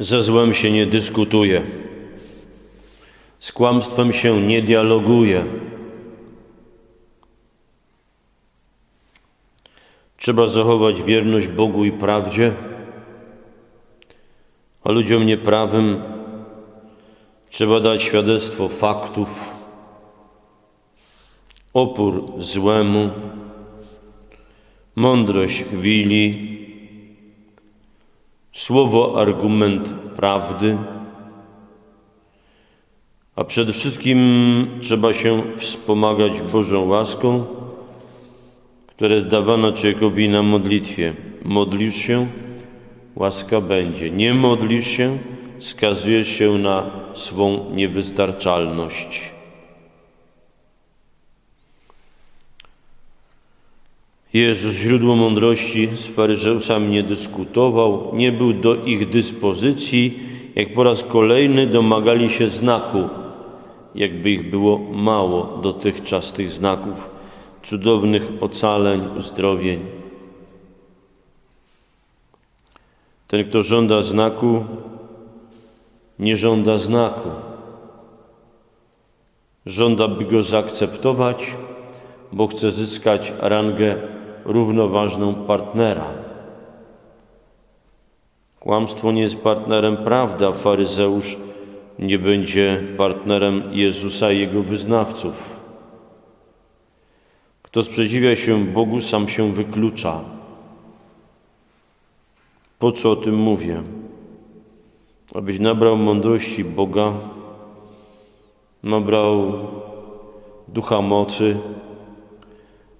Ze złem się nie dyskutuje. Z kłamstwem się nie dialoguje. Trzeba zachować wierność Bogu i prawdzie, a ludziom nieprawym trzeba dać świadectwo faktów, opór złemu, mądrość chwili, słowo argument prawdy, a przede wszystkim trzeba się wspomagać Bożą łaską, która jest dawana człowiekowi na modlitwie. Modlisz się, łaska będzie. Nie modlisz się, skazujesz się na swą niewystarczalność. Jezus, źródło mądrości, z faryzeusami nie dyskutował, nie był do ich dyspozycji, jak po raz kolejny domagali się znaku, jakby ich było mało dotychczas tych znaków, cudownych ocaleń, uzdrowień. Ten, kto żąda znaku, nie żąda znaku. Żąda, by go zaakceptować, bo chce zyskać rangę równoważną partnera. Kłamstwo nie jest partnerem prawdy, a faryzeusz nie będzie partnerem Jezusa i jego wyznawców. Kto sprzeciwia się Bogu, sam się wyklucza. Po co o tym mówię? Abyś nabrał mądrości Boga, nabrał ducha mocy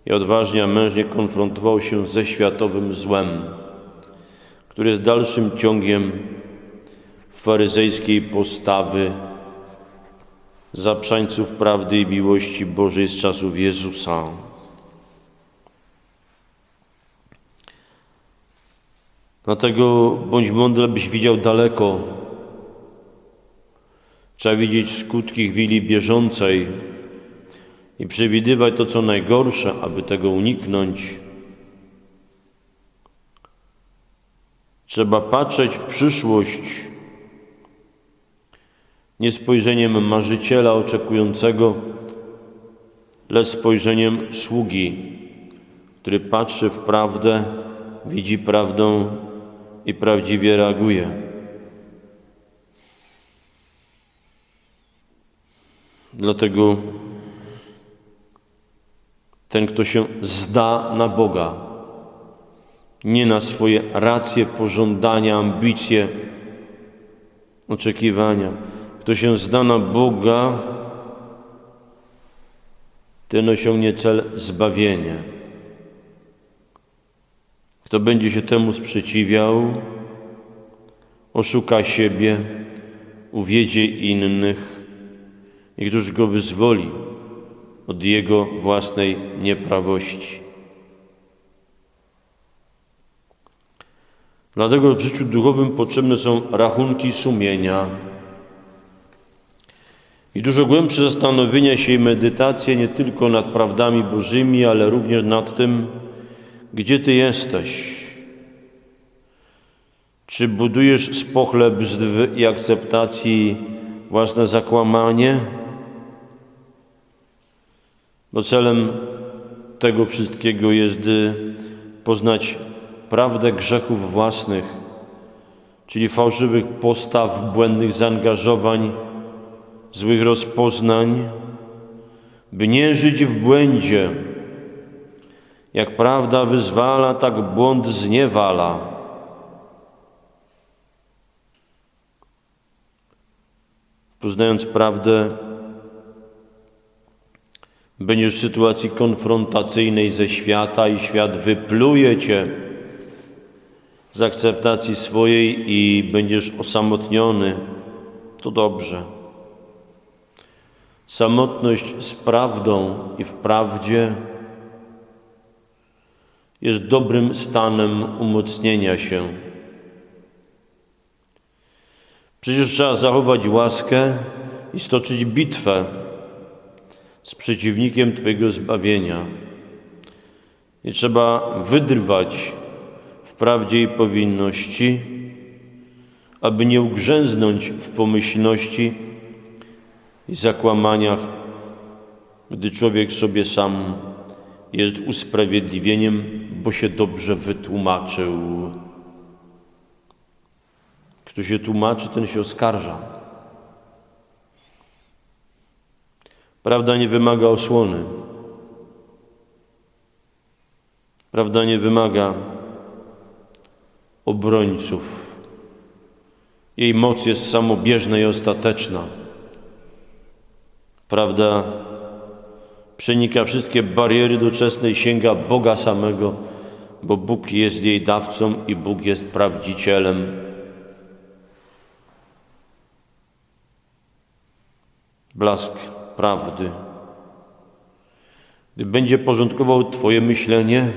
i odważnie, mężnie konfrontował się ze światowym złem, który jest dalszym ciągiem faryzejskiej postawy zaprzańców prawdy i miłości Bożej z czasów Jezusa. Dlatego bądź mądry, byś widział daleko. Trzeba widzieć skutki chwili bieżącej i przewidywać to, co najgorsze, aby tego uniknąć. Trzeba patrzeć w przyszłość nie spojrzeniem marzyciela oczekującego, lecz spojrzeniem sługi, który patrzy w prawdę, widzi prawdą i prawdziwie reaguje. Dlatego ten, kto się zda na Boga, nie na swoje racje, pożądania, ambicje, oczekiwania. Kto się zda na Boga, ten osiągnie cel zbawienia. Kto będzie się temu sprzeciwiał, oszuka siebie, uwiedzie innych i któż go wyzwoli od jego własnej nieprawości. Dlatego w życiu duchowym potrzebne są rachunki sumienia i dużo głębsze zastanowienia się i medytacje nie tylko nad prawdami Bożymi, ale również nad tym, gdzie Ty jesteś. Czy budujesz z pochlebstw i akceptacji własne zakłamanie? Bo celem tego wszystkiego jest poznać prawdę grzechów własnych, czyli fałszywych postaw, błędnych zaangażowań, złych rozpoznań, by nie żyć w błędzie. Jak prawda wyzwala, tak błąd zniewala. Poznając prawdę, będziesz w sytuacji konfrontacyjnej ze świata i świat wypluje cię z akceptacji swojej i będziesz osamotniony. To dobrze. Samotność z prawdą i w prawdzie jest dobrym stanem umocnienia się. Przecież trzeba zachować łaskę i stoczyć bitwę z przeciwnikiem Twojego zbawienia. I trzeba wydrwać w prawdzie i powinności, aby nie ugrzęznąć w pomyślności i zakłamaniach, gdy człowiek sobie sam jest usprawiedliwieniem, bo się dobrze wytłumaczył. Kto się tłumaczy, ten się oskarża. Prawda nie wymaga osłony. Prawda nie wymaga obrońców. Jej moc jest samobieżna i ostateczna. Prawda przenika wszystkie bariery doczesne i sięga Boga samego, bo Bóg jest jej dawcą i Bóg jest prawdzicielem. Blask prawdy. Gdy będzie porządkował Twoje myślenie,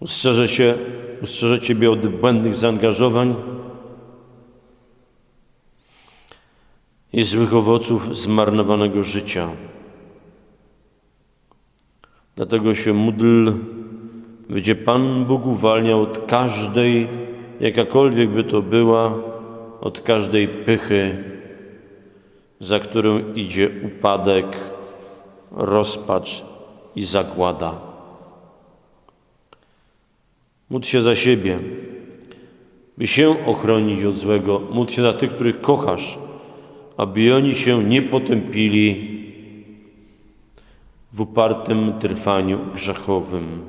ustrzeże, się, ustrzeże Ciebie od błędnych zaangażowań i złych owoców zmarnowanego życia. Dlatego się módl, gdzie Pan Bóg uwalnia od każdej, jakakolwiek by to była, od każdej pychy, za którą idzie upadek, rozpacz i zagłada. Módl się za siebie, by się ochronić od złego. Módl się za tych, których kochasz, aby oni się nie potępili w upartym trwaniu grzechowym.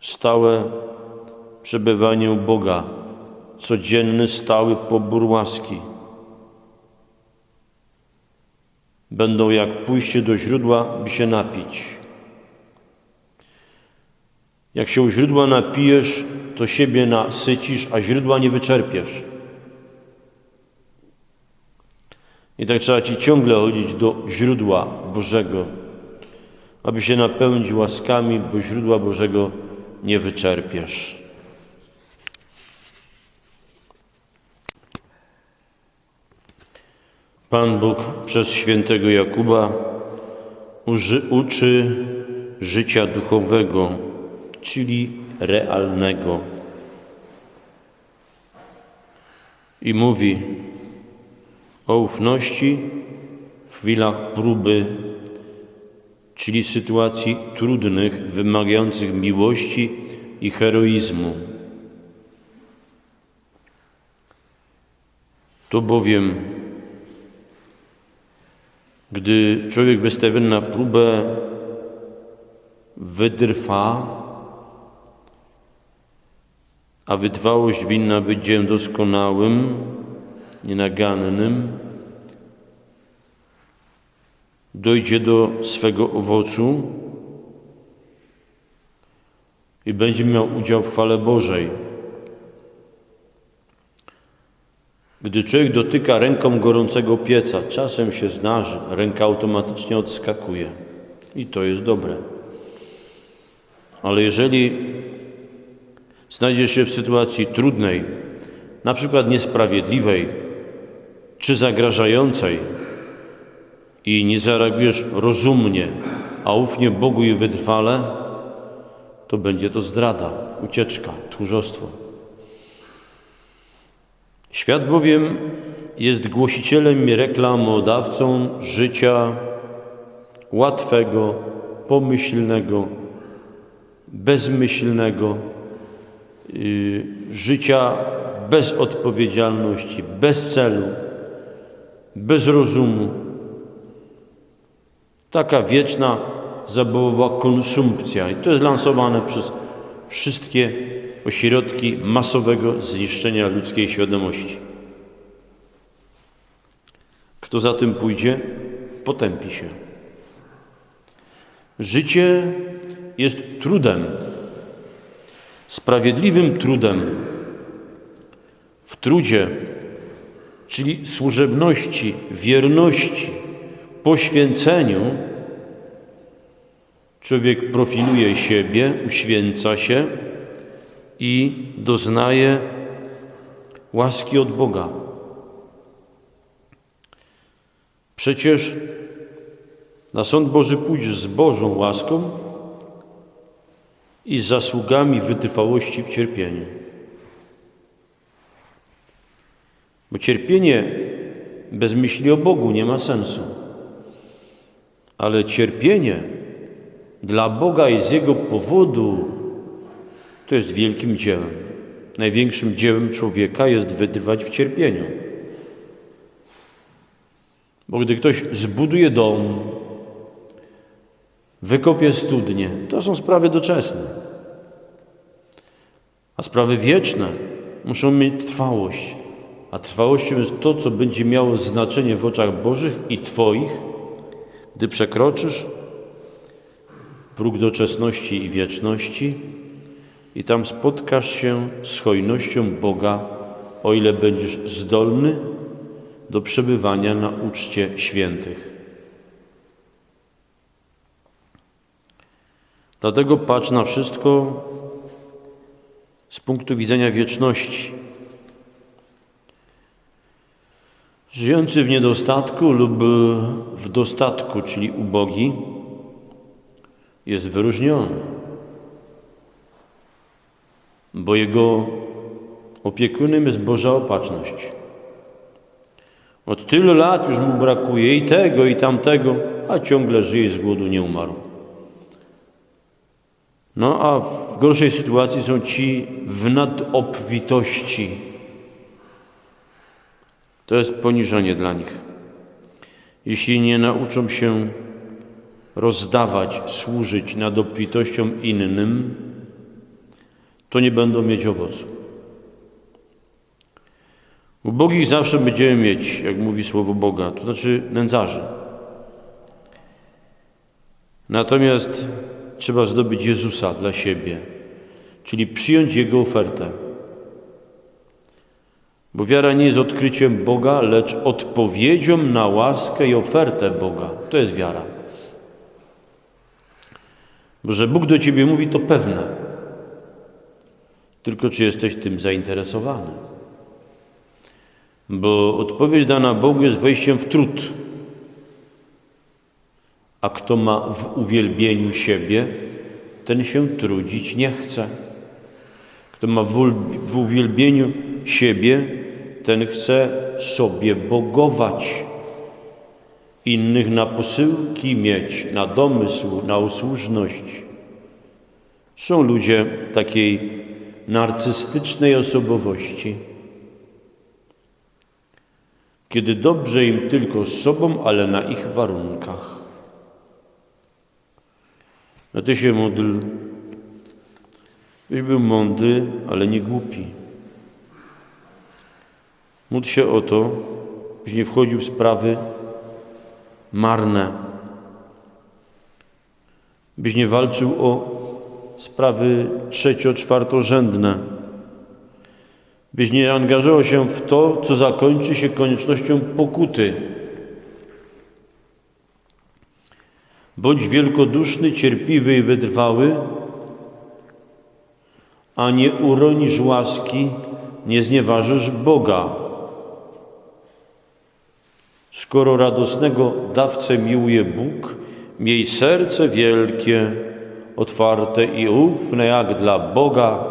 Stałe przebywanie u Boga, codzienny, stały pobór łaski będą jak pójście do źródła, by się napić. Jak się u źródła napijesz, to siebie nasycisz, a źródła nie wyczerpiesz. I tak trzeba Ci ciągle chodzić do źródła Bożego, aby się napełnić łaskami, bo źródła Bożego nie wyczerpiesz. Pan Bóg przez świętego Jakuba uży, uczy życia duchowego, czyli realnego. I mówi o ufności w chwilach próby, czyli sytuacji trudnych, wymagających miłości i heroizmu. To bowiem gdy człowiek wystawiony na próbę wytrwa, a wytrwałość winna być dziełem doskonałym, nienagannym, dojdzie do swego owocu i będzie miał udział w chwale Bożej. Gdy człowiek dotyka ręką gorącego pieca, czasem się zdarzy, ręka automatycznie odskakuje. I to jest dobre. Ale jeżeli znajdziesz się w sytuacji trudnej, na przykład niesprawiedliwej czy zagrażającej i nie zareagujesz rozumnie, a ufnie Bogu i wytrwale, to będzie to zdrada, ucieczka, tchórzostwo. Świat bowiem jest głosicielem i reklamodawcą życia łatwego, pomyślnego, bezmyślnego, yy, życia bez odpowiedzialności, bez celu, bez rozumu. Taka wieczna, zabawowa konsumpcja. I to jest lansowane przez wszystkie ośrodki masowego zniszczenia ludzkiej świadomości. Kto za tym pójdzie, potępi się. Życie jest trudem, sprawiedliwym trudem. W trudzie, czyli służebności, wierności, poświęceniu, człowiek profiluje siebie, uświęca się i doznaje łaski od Boga. Przecież na sąd Boży pójdziesz z Bożą łaską i zasługami wytrwałości w cierpieniu. Bo cierpienie bez myśli o Bogu nie ma sensu. Ale cierpienie dla Boga i z Jego powodu to jest wielkim dziełem. Największym dziełem człowieka jest wytrwać w cierpieniu. Bo gdy ktoś zbuduje dom, wykopie studnie, to są sprawy doczesne. A sprawy wieczne muszą mieć trwałość. A trwałością jest to, co będzie miało znaczenie w oczach Bożych i Twoich, gdy przekroczysz próg doczesności i wieczności i tam spotkasz się z hojnością Boga, o ile będziesz zdolny do przebywania na uczcie świętych. Dlatego patrz na wszystko z punktu widzenia wieczności. Żyjący w niedostatku lub w dostatku, czyli ubogi, jest wyróżniony, bo jego opiekunem jest Boża opatrzność. Od tylu lat już mu brakuje i tego, i tamtego, a ciągle żyje z głodu, nie umarł. No a w gorszej sytuacji są ci w nadobfitości. To jest poniżenie dla nich. Jeśli nie nauczą się rozdawać, służyć nad obfitością innym, to nie będą mieć owocu. Ubogich zawsze będziemy mieć, jak mówi słowo Boga, to znaczy nędzarzy. Natomiast trzeba zdobyć Jezusa dla siebie, czyli przyjąć Jego ofertę. Bo wiara nie jest odkryciem Boga, lecz odpowiedzią na łaskę i ofertę Boga. To jest wiara. Bo że Bóg do ciebie mówi, to pewne. Tylko czy jesteś tym zainteresowany? Bo odpowiedź dana Bogu jest wejściem w trud. A kto ma w uwielbieniu siebie, ten się trudzić nie chce. Kto ma w uwielbieniu siebie, ten chce sobie bogować, innych na posyłki mieć, na domysł, na usłużność. Są ludzie takiej narcystycznej osobowości, kiedy dobrze im tylko z sobą, ale na ich warunkach. No ty się modl, byś był mądry, ale nie głupi. Módl się o to, byś nie wchodził w sprawy marne, byś nie walczył o sprawy trzecio-czwartorzędne, byś nie angażował się w to, co zakończy się koniecznością pokuty. Bądź wielkoduszny, cierpliwy i wytrwały, a nie uronisz łaski, nie znieważysz Boga. Skoro radosnego dawcę miłuje Bóg, miej serce wielkie, otwarte i ufne jak dla Boga,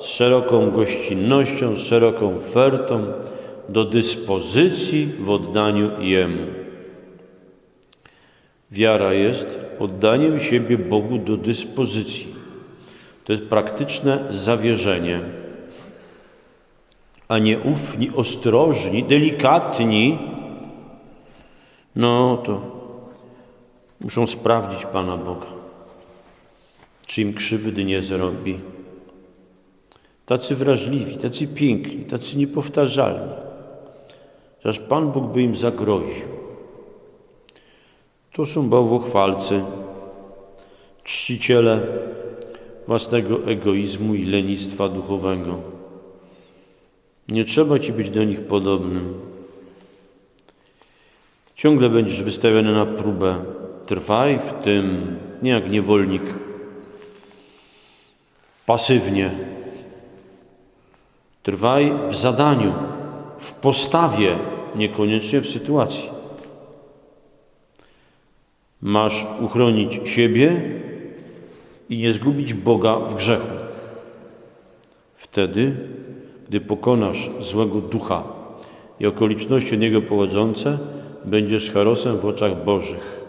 z szeroką gościnnością, z szeroką ofertą, do dyspozycji w oddaniu Jemu. Wiara jest oddaniem siebie Bogu do dyspozycji. To jest praktyczne zawierzenie, a nie ufni, ostrożni, delikatni, no to muszą sprawdzić Pana Boga, czy im krzywdy nie zrobi. Tacy wrażliwi, tacy piękni, tacy niepowtarzalni, aż Pan Bóg by im zagroził. To są bałwochwalcy, czciciele własnego egoizmu i lenistwa duchowego. Nie trzeba ci być do nich podobnym. Ciągle będziesz wystawiony na próbę. Trwaj w tym, nie jak niewolnik, pasywnie. Trwaj w zadaniu, w postawie, niekoniecznie w sytuacji. Masz uchronić siebie i nie zgubić Boga w grzechu. Wtedy, gdy pokonasz złego ducha i okoliczności od niego pochodzące, będziesz charosem w oczach Bożych.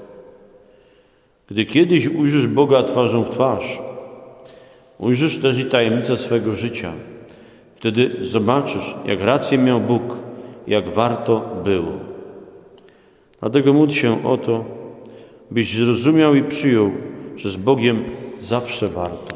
Gdy kiedyś ujrzysz Boga twarzą w twarz, ujrzysz też i tajemnicę swego życia. Wtedy zobaczysz, jak rację miał Bóg, jak warto było. Dlatego módl się o to, byś zrozumiał i przyjął, że z Bogiem zawsze warto.